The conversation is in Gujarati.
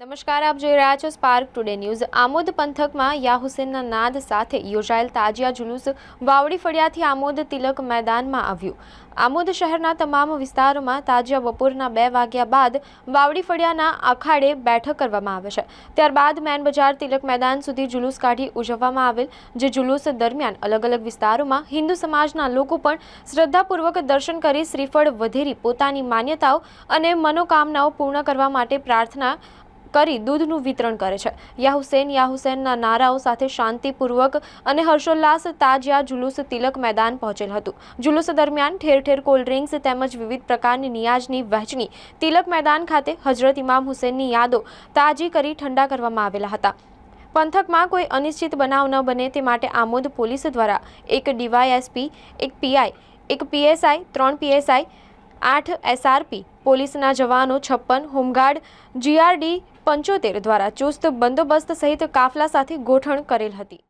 નમસ્કાર, આપ જોઈ રહ્યા છો સ્પાર્ક ટુડે ન્યૂઝ આમોદ પંથકમાં યા હુસેનના નાદ સાથે યોજાયેલ તાજિયા જુલુસ વાવડી ફળિયાથી આમોદ તિલક મેદાનમાં આવ્યું. આમોદ શહેરના તમામ વિસ્તારોમાં તાજિયા બપોરના બે વાગ્યા બાદ વાવડી ફળિયાના અખાડે બેઠક કરવામાં આવે છે. ત્યારબાદ મેન બજાર તિલક મેદાન સુધી જુલુસ કાઢી ઉજવવામાં આવેલ, જે જુલુસ દરમિયાન અલગ અલગ વિસ્તારોમાં હિન્દુ સમાજના લોકો પણ શ્રદ્ધાપૂર્વક દર્શન કરી શ્રીફળ વધેરી પોતાની માન્યતાઓ અને મનોકામનાઓ પૂર્ણ કરવા માટે પ્રાર્થના કરી દૂધનું વિતરણ કરે છે. યા હુસેન યા હુસેનના નારાઓ સાથે શાંતિપૂર્વક અને હર્ષોલ્લાસ તાજિયા જુલુસ તિલક મેદાન પહોંચેલ હતું. જુલુસ દરમિયાન ઠેર ઠેર કોલ્ડ ડ્રિંક્સ તેમજ વિવિધ પ્રકારની નિયાજની વહેંચણી તિલક મેદાન ખાતે હજરત ઇમામ હુસેનની યાદો તાજી કરી ઠંડા કરવામાં આવેલા હતા. પંથકમાં કોઈ અનિશ્ચિત બનાવ ન બને તે માટે આમોદ પોલીસ દ્વારા એક ડીવાયએસપી, એક પીઆઈ, એક પીએસઆઈ, ત્રણ પીએસઆઈ આઠ એસઆરપી પોલીસના જવાનો છપ્પન, હોમગાર્ડ જીઆરડી પંચોતેર દ્વારા ચુસ્ત બંદોબસ્ત સહિત કાફલા સાથે ગોઠણ કરેલ હતી.